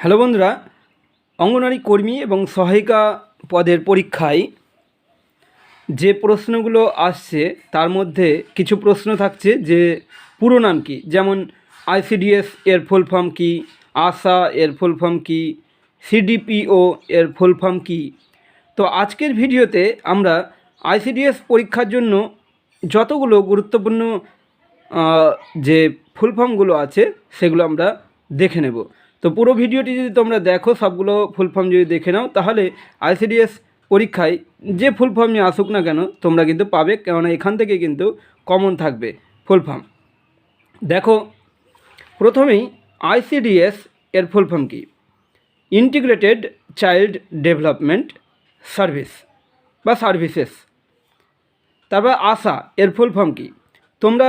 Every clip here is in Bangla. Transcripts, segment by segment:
হ্যালো বন্ধুরা অঙ্গনারী কর্মী এবং সহায়িকা পদের পরীক্ষায় যে প্রশ্নগুলো আসছে তার মধ্যে কিছু প্রশ্ন থাকছে যে পুরো নাম কী? যেমন আইসিডিএস এর ফুল ফর্ম কী? আশা এর ফুল ফর্ম কী? সিডিপিও এর ফুল ফর্ম কী? তো আজকের ভিডিওতে আমরা আইসিডিএস পরীক্ষার জন্য যতগুলো গুরুত্বপূর্ণ যে ফুল ফর্মগুলো আছে সেগুলো আমরা দেখে নেব। তো পুরো ভিডিওটি যদি তোমরা দেখো, সবগুলো ফুল ফর্ম যদি দেখে নাও, তাহলে আইসিডিএস পরীক্ষায় যে ফুল ফর্ম নিয়ে আসুক না কেন, তোমরা কিন্তু পাবে, কেননা এখান থেকে কিন্তু কমন থাকবে ফুল ফর্ম দেখো, প্রথমেই আইসিডিএস এর ফুল ফর্ম কী? ইন্টিগ্রেটেড চাইল্ড ডেভেলপমেন্ট সার্ভিস বা সার্ভিসেস তারপর আশা এর ফুল ফর্ম কী? তোমরা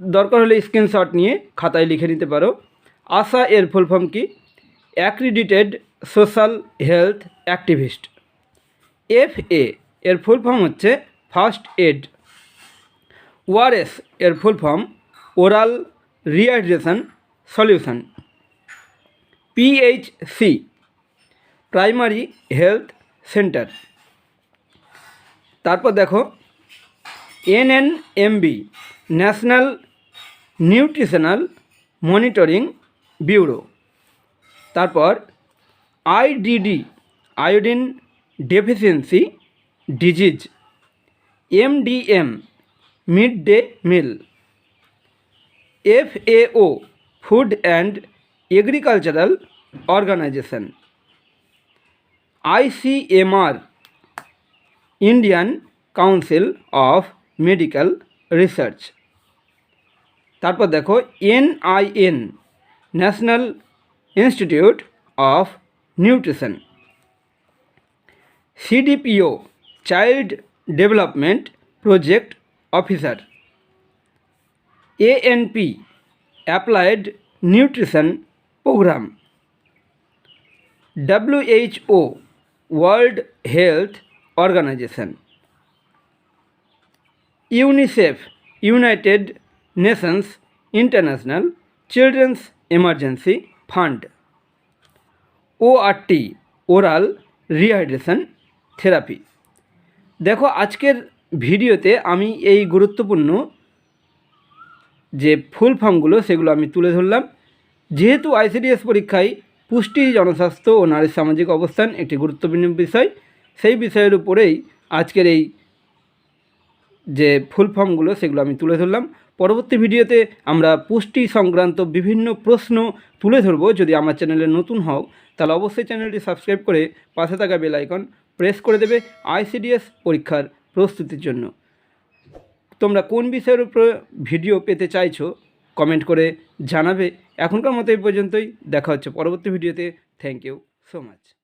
দরকার হলে স্ক্রিনশট নিয়ে খাতায় লিখে নিতে পারো। আশা এর full form key? Accredited social health activist F A এর ফুল ফর্ম হচ্ছে ফার্স্ট এড ওআরএস এর full form oral rehydration solution PHC primary health centre তারপর দেখো NNMB national nutritional monitoring bureau. তারপর IDD iodine deficiency disease MDM mid day meal FAO food and agricultural organisation ICMR Indian council of medical research. তারপর দেখো NIN national institute of nutrition CDPO child development project officer ANP applied nutrition program WHO world health organization UNICEF united nations international children's emergency fund ORT oral rehydration therapy দেখো, আজকের ভিডিওতে আমি এই গুরুত্বপূর্ণ যে ফুল ফর্মগুলো সেগুলো আমি তুলে ধরলাম। যেহেতু আইসিডিএস পরীক্ষায় পুষ্টি, জনস্বাস্থ্য ও নারীর সামাজিক অবস্থান একটি গুরুত্বপূর্ণ বিষয়, সেই বিষয়ের উপরেই আজকের এই যে ফুল ফর্মগুলো সেগুলো আমি তুলে ধরলাম। পরবর্তী ভিডিওতে আমরা পুষ্টি সংক্রান্ত বিভিন্ন প্রশ্ন তুলে ধরবো। যদি আমার চ্যানেলে নতুন হও, তাহলে অবশ্যই চ্যানেলটি সাবস্ক্রাইব করে পাশে থাকা বেল আইকন প্রেস করে দেবে আইসিডিএস পরীক্ষার প্রস্তুতির জন্য। তোমরা কোন বিষয়ের উপর ভিডিও পেতে চাইছো, কমেন্ট করে জানাবে। এখনকার মতো এই পর্যন্তই। দেখা হচ্ছে পরবর্তী ভিডিওতে। Thank you so much.